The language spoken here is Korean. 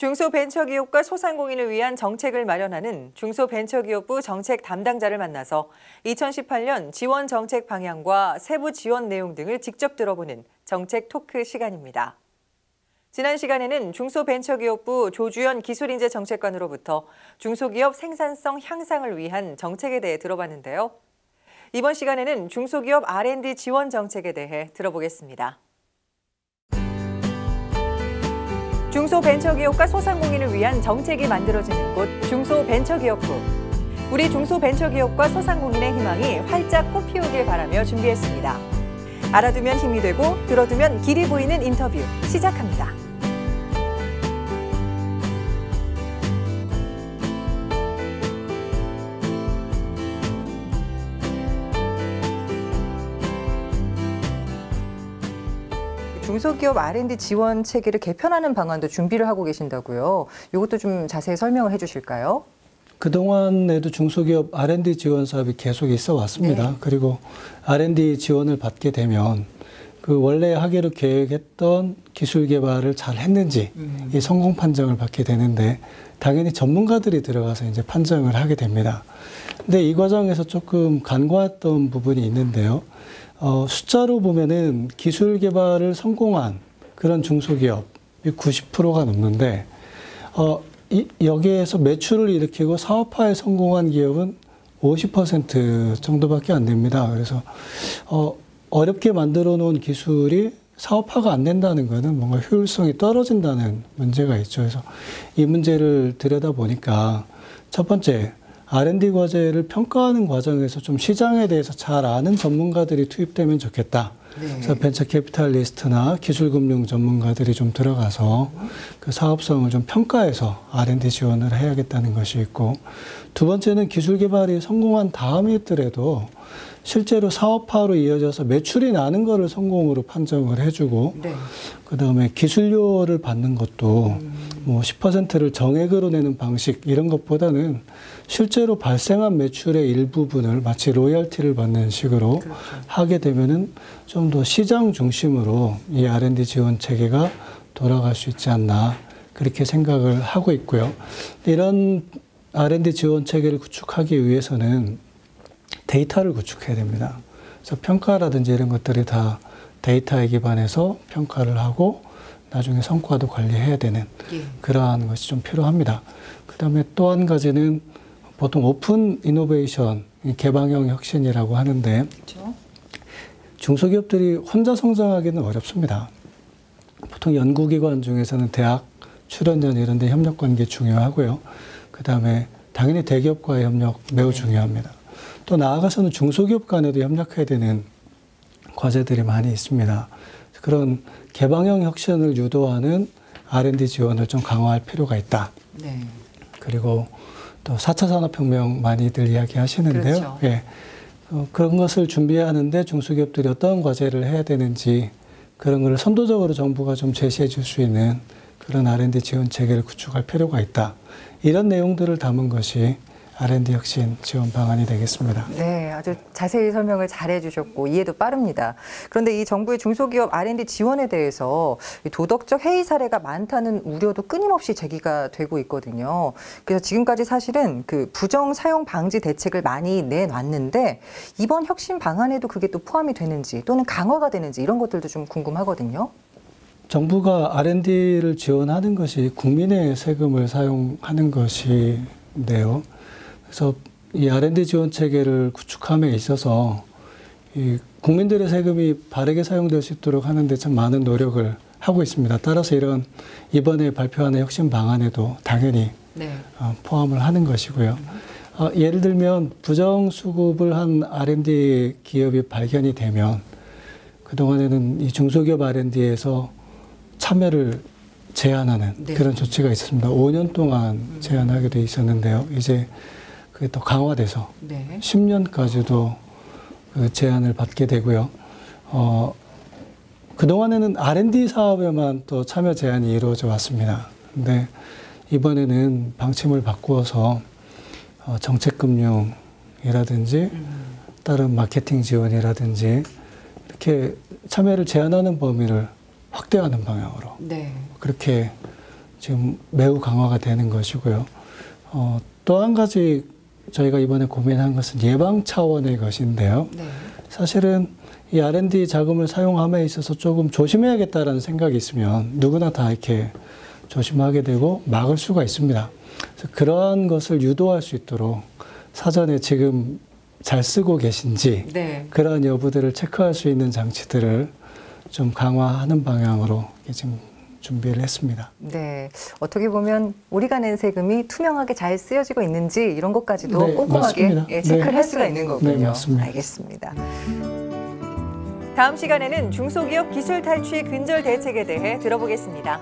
중소벤처기업과 소상공인을 위한 정책을 마련하는 중소벤처기업부 정책 담당자를 만나서 2018년 지원 정책 방향과 세부 지원 내용 등을 직접 들어보는 정책 토크 시간입니다. 지난 시간에는 중소벤처기업부 조주연 기술인재 정책관으로부터 중소기업 생산성 향상을 위한 정책에 대해 들어봤는데요. 이번 시간에는 중소기업 R&D 지원 정책에 대해 들어보겠습니다. 중소벤처기업과 소상공인을 위한 정책이 만들어지는 곳 중소벤처기업부. 우리 중소벤처기업과 소상공인의 희망이 활짝 꽃피우길 바라며 준비했습니다. 알아두면 힘이 되고 들어두면 길이 보이는 인터뷰 시작합니다. 중소기업 R&D 지원 체계를 개편하는 방안도 준비를 하고 계신다고요. 이것도 좀 자세히 설명을 해주실까요? 그동안에도 중소기업 R&D 지원 사업이 계속 있어 왔습니다. 네. 그리고 R&D 지원을 받게 되면 그 원래 하기로 계획했던 기술 개발을 잘 했는지 음. 이 성공 판정을 받게 되는데 당연히 전문가들이 들어가서 이제 판정을 하게 됩니다. 근데 이 과정에서 조금 간과했던 부분이 있는데요. 어, 숫자로 보면은 기술 개발을 성공한 그런 중소기업이 90%가 넘는데 어, 이, 여기에서 매출을 일으키고 사업화에 성공한 기업은 50% 정도밖에 안 됩니다. 그래서 어, 어렵게 만들어 놓은 기술이 사업화가 안 된다는 것은 뭔가 효율성이 떨어진다는 문제가 있죠. 그래서 이 문제를 들여다 보니까 첫 번째 R&D 과제를 평가하는 과정에서 좀 시장에 대해서 잘 아는 전문가들이 투입되면 좋겠다. 네. 그래서 벤처 캐피탈리스트나 기술금융 전문가들이 좀 들어가서 그 사업성을 좀 평가해서 R&D 지원을 해야겠다는 것이 있고 두 번째는 기술 개발이 성공한 다음이더라도 실제로 사업화로 이어져서 매출이 나는 거를 성공으로 판정을 해주고 네. 그 다음에 기술료를 받는 것도 음. 뭐 10%를 정액으로 내는 방식 이런 것보다는 실제로 발생한 매출의 일부분을 마치 로열티를 받는 식으로 그렇죠. 하게 되면은 좀 더 시장 중심으로 이 R&D 지원 체계가 돌아갈 수 있지 않나 그렇게 생각을 하고 있고요. 이런 R&D 지원 체계를 구축하기 위해서는 데이터를 구축해야 됩니다. 그래서 평가라든지 이런 것들이 다 데이터에 기반해서 평가를 하고 나중에 성과도 관리해야 되는 예. 그러한 것이 좀 필요합니다. 그 다음에 또 한 가지는 보통 오픈 이노베이션, 개방형 혁신이라고 하는데 그렇죠. 중소기업들이 혼자 성장하기는 어렵습니다. 보통 연구기관 중에서는 대학, 출연전 이런 데 협력 관계 중요하고요. 그 다음에 당연히 대기업과의 협력 매우 중요합니다. 또 나아가서는 중소기업 간에도 협력해야 되는 과제들이 많이 있습니다. 그런 개방형 혁신을 유도하는 R&D 지원을 좀 강화할 필요가 있다. 네. 그리고 또 4차 산업혁명 많이들 이야기 하시는데요. 그렇죠. 예. 어, 그런 것을 준비하는데 중소기업들이 어떤 과제를 해야 되는지 그런 걸 선도적으로 정부가 좀 제시해 줄 수 있는 그런 R&D 지원 체계를 구축할 필요가 있다. 이런 내용들을 담은 것이 R&D 혁신 지원 방안이 되겠습니다. 네, 아주 자세히 설명을 잘 해 주셨고 이해도 빠릅니다. 그런데 이 정부의 중소기업 R&D 지원에 대해서 이 도덕적 해이 사례가 많다는 우려도 끊임없이 제기가 되고 있거든요. 그래서 지금까지 사실은 그 부정 사용 방지 대책을 많이 내놨는데 이번 혁신 방안에도 그게 또 포함이 되는지 또는 강화가 되는지 이런 것들도 좀 궁금하거든요. 정부가 R&D를 지원하는 것이 국민의 세금을 사용하는 것인데요. 그래서 이 R&D 지원 체계를 구축함에 있어서 이 국민들의 세금이 바르게 사용될 수 있도록 하는데 참 많은 노력을 하고 있습니다. 따라서 이런 이번에 발표하는 혁신 방안에도 당연히 네. 어, 포함을 하는 것이고요. 어, 예를 들면 부정 수급을 한 R&D 기업이 발견이 되면 그 동안에는 이 중소기업 R&D에서 참여를 제한하는 네. 그런 조치가 있었습니다. 5년 동안 제한하게 돼 있었는데요. 이제 그게 또 강화돼서 네. 10년까지도 그 제한을 받게 되고요. 어, 그동안에는 R&D 사업에만 또 참여 제한이 이루어져 왔습니다. 근데 이번에는 방침을 바꾸어서 어, 정책금융이라든지 다른 마케팅 지원이라든지 이렇게 참여를 제한하는 범위를 확대하는 방향으로 네. 그렇게 지금 매우 강화가 되는 것이고요. 어, 또 한 가지 저희가 이번에 고민한 것은 예방 차원의 것인데요. 네. 사실은 이 R&D 자금을 사용함에 있어서 조금 조심해야겠다라는 생각이 있으면 누구나 다 이렇게 조심하게 되고 막을 수가 있습니다. 그래서 그러한 것을 유도할 수 있도록 사전에 지금 잘 쓰고 계신지 네. 그러한 여부들을 체크할 수 있는 장치들을 좀 강화하는 방향으로 지금 준비를 했습니다. 네. 어떻게 보면 우리가 낸 세금이 투명하게 잘 쓰여지고 있는지 이런 것까지도 네, 꼼꼼하게. 예, 체크를 네. 할 수가 있는 거군요. 네, 맞습니다. 알겠습니다. 다음 시간에는 중소기업 기술 탈취 근절 대책에 대해 들어보겠습니다.